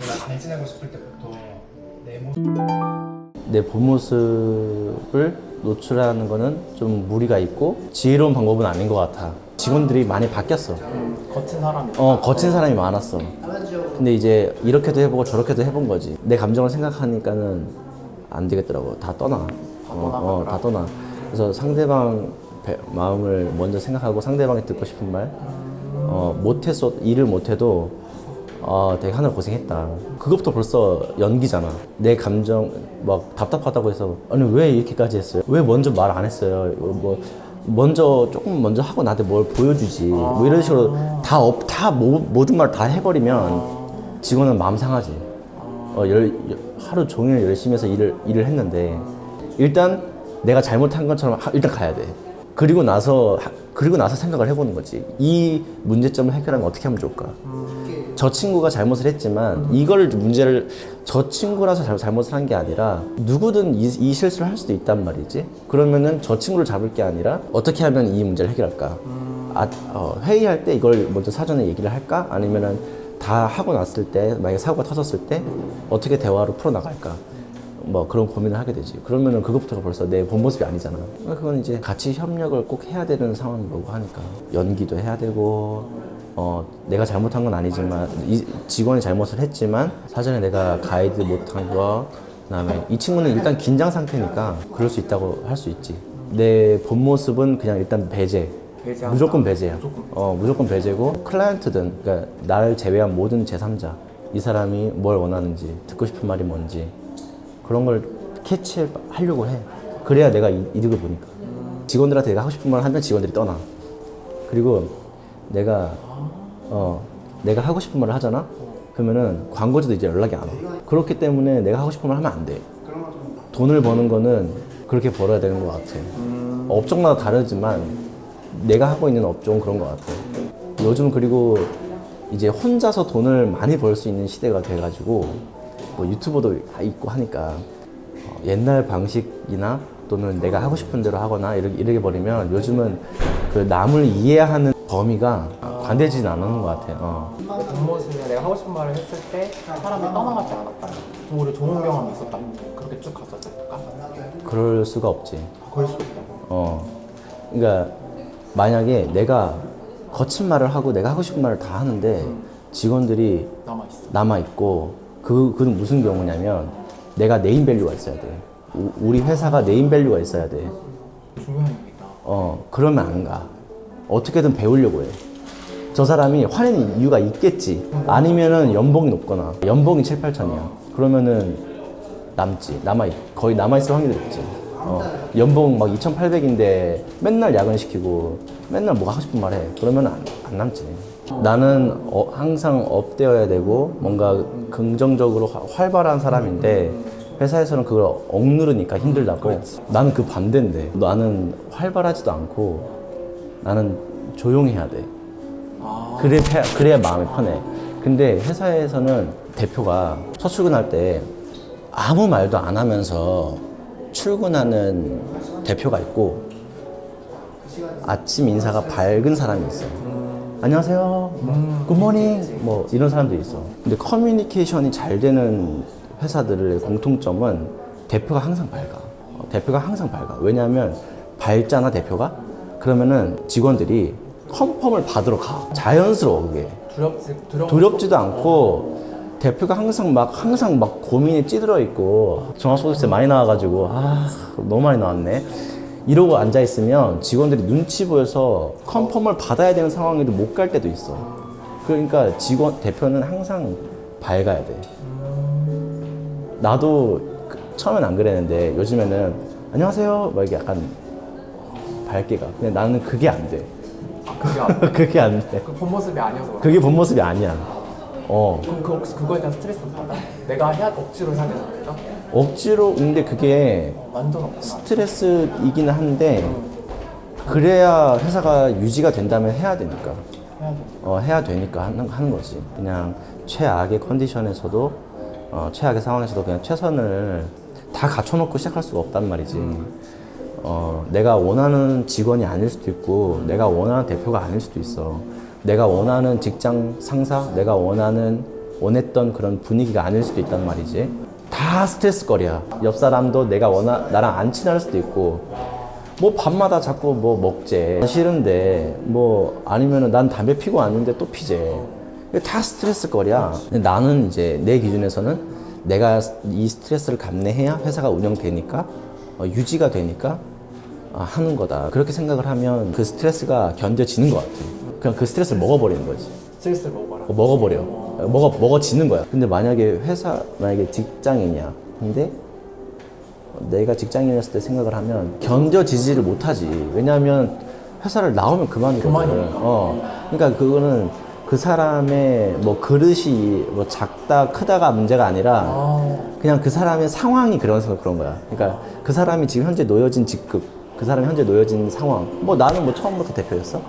내가 잘 지내고 싶을 때부터 내 모습 내 본 모습을 노출하는 거는 좀 무리가 있고 지혜로운 방법은 아닌 것 같아. 직원들이 많이 바뀌었어. 거친 사람이 어, 거친 사람이 많았어. 근데 이제 이렇게도 해보고 저렇게도 해본 거지. 내 감정을 생각하니까는 안 되겠더라고. 다 떠나. 어, 어, 다 떠나. 그래서 상대방 배- 마음을 먼저 생각하고 상대방이 듣고 싶은 말, 어, 못했어, 일을 못해도, 어, 되게 하늘 고생했다. 그것부터 벌써 연기잖아. 내 감정, 막 답답하다고 해서, 아니, 왜 이렇게까지 했어요? 왜 먼저 말 안 했어요? 뭐, 먼저, 조금 먼저 하고 나한테 뭘 보여주지. 뭐 이런 식으로 다, 업, 다, 모, 모든 말 다 해버리면 직원은 마음 상하지. 어, 열, 열- 하루 종일 열심히 해서 일을, 일을 했는데, 일단 내가 잘못한 것처럼 하- 일단 가야 돼. 그리고 나서, 하- 그리고 나서 생각을 해보는 거지. 이 문제점을 해결하면 어떻게 하면 좋을까? 저 친구가 잘못을 했지만 이걸 문제를 저 친구라서 잘, 잘못을 한 게 아니라 누구든 이, 이 실수를 할 수도 있단 말이지. 그러면은 저 친구를 잡을 게 아니라 어떻게 하면 이 문제를 해결할까? 아, 어, 회의할 때 이걸 먼저 사전에 얘기를 할까? 아니면은 다 하고 났을 때 만약에 사고가 터졌을 때 어떻게 대화로 풀어 나갈까? 뭐 그런 고민을 하게 되지. 그러면은 그것부터가 벌써 내 본 모습이 아니잖아. 그건 이제 같이 협력을 꼭 해야 되는 상황이고 하니까 연기도 해야 되고 어 내가 잘못한 건 아니지만 이 직원이 잘못을 했지만 사전에 내가 가이드 못한 거 그다음에 이 친구는 일단 긴장 상태니까 그럴 수 있다고 할 수 있지. 내 본 모습은 그냥 일단 배제. 배제한다. 무조건 배제야. 무조건 어, 무조건 배제고 클라이언트든 그러니까 나를 제외한 모든 제3자 이 사람이 뭘 원하는지 듣고 싶은 말이 뭔지 그런 걸 캐치하려고 해. 그래야 내가 이- 이득을 보니까. 직원들한테 내가 하고 싶은 말 하면 직원들이 떠나. 그리고 내가 어 내가 하고 싶은 말을 하잖아. 그러면은 광고주도 이제 연락이 안 와. 그렇기 때문에 내가 하고 싶은 말 하면 안 돼. 돈을 버는 거는 그렇게 벌어야 되는 것 같아. 업종마다 다르지만 내가 하고 있는 업종은 그런 것 같아. 요즘 그리고 이제 혼자서 돈을 많이 벌 수 있는 시대가 돼가지고 뭐 유튜버도 다 있고 하니까 어, 옛날 방식이나 또는 내가 하고 싶은 대로 하거나 이렇게, 이렇게 버리면 요즘은 그 남을 이해하는 범위가 관대해지진 않는 것 같아. 어. 내 뒷모습에 내가 하고 싶은 말을 했을 때 사람이 떠나가지 않았다 좀 오히려 좋은 경험이 있었다 그렇게 쭉 갔었을까? 그럴 수가 없지. 그럴 수도 있다고 어. 그러니까 만약에 내가 거친 말을 하고 내가 하고 싶은 말을 다 하는데 직원들이 남아있어 남아 있고 그 그는 무슨 경우냐면 내가 네임 밸류가 있어야 돼. 우- 우리 회사가 네임 밸류가 있어야 돼. 중요한 얘기다 어 그러면 안 가. 어떻게든 배우려고 해. 저 사람이 화내는 이유가 있겠지. 아니면은 연봉이 높거나 연봉이 7, 8천이야. 그러면은 남지. 남아 있, 거의 남아 있을 확률이 높지. 어, 연봉 막 2,800인데 맨날 야근시키고 맨날 뭐 하고 싶은 말 해. 그러면 안, 안 남지. 나는 어, 항상 업되어야 되고 뭔가 긍정적으로 화- 활발한 사람인데 회사에서는 그걸 억누르니까 힘들다고. 나는 그 반대인데. 나는 활발하지도 않고 나는 조용해야 돼. 그래, 그래야 마음이 편해. 근데 회사에서는 대표가 첫 출근할 때 아무 말도 안 하면서 출근하는 대표가 있고 아침 인사가 밝은 사람이 있어. 안녕하세요. 굿모닝. 뭐 이런 사람도 있어. 근데 커뮤니케이션이 잘 되는 회사들의 공통점은 대표가 항상 밝아. 어, 대표가 항상 밝아. 왜냐하면 밝잖아 대표가. 그러면은 직원들이 컨펌을 받으러 가. 자연스러워 그게. 두렵지 두렵지도 않고 대표가 항상 막 항상 막 고민이 찌들어 있고 종합소득세 많이 나와가지고 아 너무 많이 나왔네. 이러고 앉아 있으면 직원들이 눈치 보여서 컨펌을 받아야 되는 상황에도 못 갈 때도 있어. 그러니까 직원 대표는 항상 밝아야 돼. 나도 그- 처음엔 안 그랬는데 요즘에는 안녕하세요. 막 이게 약간 밝게 가. 근데 나는 그게 안 돼. 그게 안- 그게 안 돼. 그 본 모습이 아니어서 그래. 그게 본 모습이 아니야. 어. 그럼 그 혹시 그거에 대한 스트레스 받아? 내가 해야 억지로 해야 되는 거죠? 억지로? 근데 그게 완전 없구나 스트레스이기는 한데 그래야 회사가 유지가 된다면 해야 되니까. 해야 돼. 어, 해야 되니까 하는, 하는 거지. 그냥 최악의 컨디션에서도 어, 최악의 상황에서도 그냥 최선을 다 갖춰놓고 시작할 수가 없단 말이지 어, 내가 원하는 직원이 아닐 수도 있고 내가 원하는 대표가 아닐 수도 있어. 내가 원하는 직장 상사 내가 원하는 원했던 그런 분위기가 아닐 수도 있단 말이지. 다 스트레스 거리야. 옆 사람도 내가 원하 나랑 안 친할 수도 있고. 뭐 밤마다 자꾸 뭐 먹재. 싫은데 뭐 아니면은 난 담배 피고 왔는데 또 피재. 다 스트레스 거리야. 나는 이제 내 기준에서는 내가 이 스트레스를 감내해야 회사가 운영되니까 어, 유지가 되니까 아, 하는 거다 그렇게 생각을 하면 그 스트레스가 견뎌지는 것 같아 그냥 그 스트레스를 먹어버리는 거지 스트레스를 먹어라. 어, 먹어버려. 먹어 먹어지는 거야. 근데 만약에 회사 만약에 직장인이야. 근데 내가 직장인이었을 때 생각을 하면 견뎌지지를 못하지. 왜냐하면 회사를 나오면 그만이거든. 그만이니까. 어. 그러니까 그거는 그 사람의 뭐 그릇이 뭐 작다 크다가 문제가 아니라 아, 그냥 그 사람의 상황이 그래서 그런 거야. 그러니까 그 사람이 지금 현재 놓여진 직급, 그 사람이 현재 놓여진 상황. 뭐 나는 뭐 처음부터 대표였어.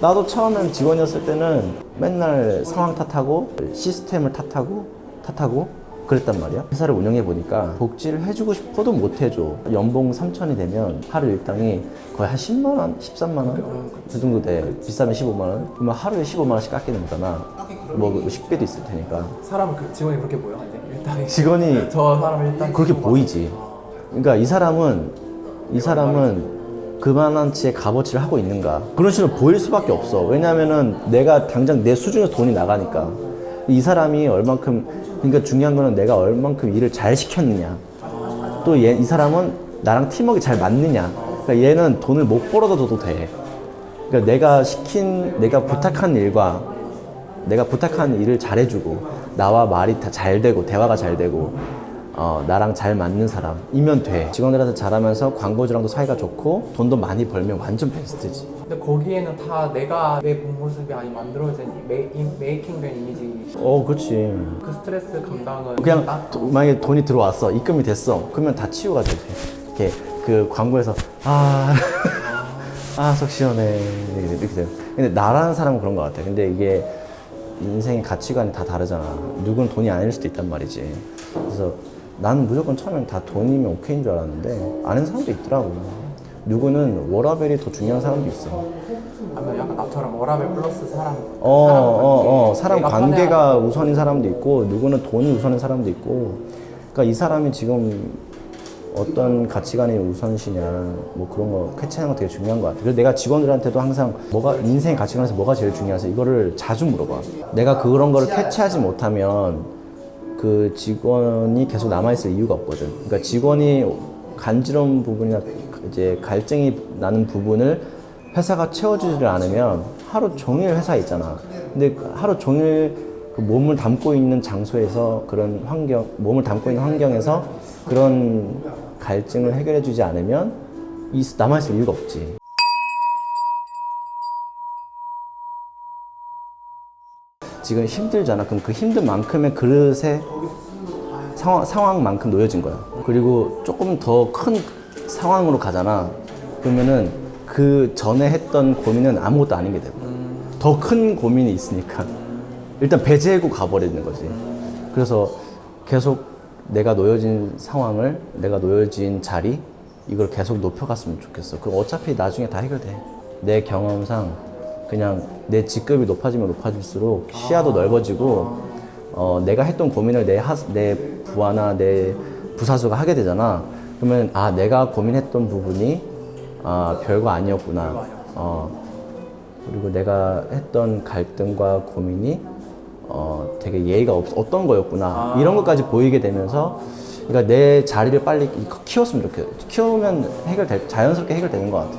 나도 처음엔 직원이었을 때는 맨날 상황 탓하고 시스템을 탓하고 탓하고 그랬단 말이야. 회사를 운영해 보니까 복지를 해주고 싶어도 못 해줘. 연봉 3천이 되면 하루 일당이 거의 한 10만 원, 13만 원? 그 정도 돼. 비싸면 15만 원? 그러면 하루에 15만 원씩 깎이는 거잖아. 뭐 식비도 있을 테니까. 사람 그 직원이 그렇게 보여 일단 직원이 저 사람 일단 그렇게 보이지. 그러니까 이 사람은 이 사람은 그만한 치의 값어치를 하고 있는가 그런 식으로 보일 수밖에 없어. 왜냐하면은 내가 당장 내 수준에서 돈이 나가니까 이 사람이 얼만큼 그러니까 중요한 거는 내가 얼만큼 일을 잘 시켰느냐. 또 이 사람은 나랑 팀워크 잘 맞느냐. 그러니까 얘는 돈을 못 벌어도 줘도 돼. 그러니까 내가 시킨 내가 부탁한 일과 내가 부탁한 일을 잘해주고 나와 말이 다 잘 되고 대화가 잘 되고 어, 나랑 잘 맞는 사람이면 돼 직원들한테 잘하면서 광고주랑도 사이가 좋고 돈도 많이 벌면 완전 베스트지 근데 거기에는 다 내가 내 본 모습이 아니 만들어진 메, 이, 메이킹된 이미지 어 그렇지 그 스트레스 감당은 그냥 나- 도- 만약에 돈이 들어왔어 입금이 됐어 그러면 다 치유가 돼 이렇게 그 광고에서 아 아, 속 시원해. 이렇게 돼요. 근데 나라는 사람은 그런 것 같아. 근데 이게 인생의 가치관이 다 다르잖아. 누군 돈이 아닐 수도 있단 말이지. 그래서 나는 무조건 처음엔 다 돈이면 오케이인 줄 알았는데 아는 사람도 있더라고. 누구는 워라벨이 더 중요한 사람도 있어. 아니면 약간 나처럼 워라벨 플러스 사람 어, 어, 어. 사람 내가 관계가 우선인 사람도 있고, 누구는 돈이 우선인 사람도 있고. 그러니까 이 사람이 지금 어떤 가치관이 우선시냐, 뭐 그런 거 캐치하는 거 되게 중요한 것 같아. 그래서 내가 직원들한테도 항상 뭐가, 인생 가치관에서 뭐가 제일 중요해서 이거를 자주 물어봐. 내가 그런 거를 캐치하지 못하면 그 직원이 계속 남아있을 이유가 없거든. 그러니까 직원이 간지러운 부분이나 이제 갈증이 나는 부분을 회사가 채워주지를 않으면 하루 종일 회사에 있잖아. 근데 그 하루 종일 그 몸을 담고 있는 장소에서 그런 환경, 몸을 담고 있는 환경에서 그런 갈증을 해결해주지 않으면 이 남아있을 이유가 없지. 지금 힘들잖아. 그럼 그 힘든 만큼의 그릇에 상황, 상황만큼 놓여진 거야. 그리고 조금 더 큰 상황으로 가잖아. 그러면은 그 전에 했던 고민은 아무것도 아닌 게 되고. 더 큰 고민이 있으니까. 일단 배제하고 가버리는 거지. 그래서 계속 내가 놓여진 상황을, 내가 놓여진 자리, 이걸 계속 높여갔으면 좋겠어. 그럼 어차피 나중에 다 해결돼. 내 경험상 그냥 내 직급이 높아지면 높아질수록 시야도 넓어지고 어, 내가 했던 고민을 내, 하, 내 부하나 내 부사수가 하게 되잖아. 그러면 아 내가 고민했던 부분이 아 별거 아니었구나. 어, 그리고 내가 했던 갈등과 고민이 어, 되게 예의가 없, 어떤 거였구나. 이런 것까지 보이게 되면서 그러니까 내 자리를 빨리 키웠으면 좋겠어. 키우면 해결될 자연스럽게 해결되는 것 같아.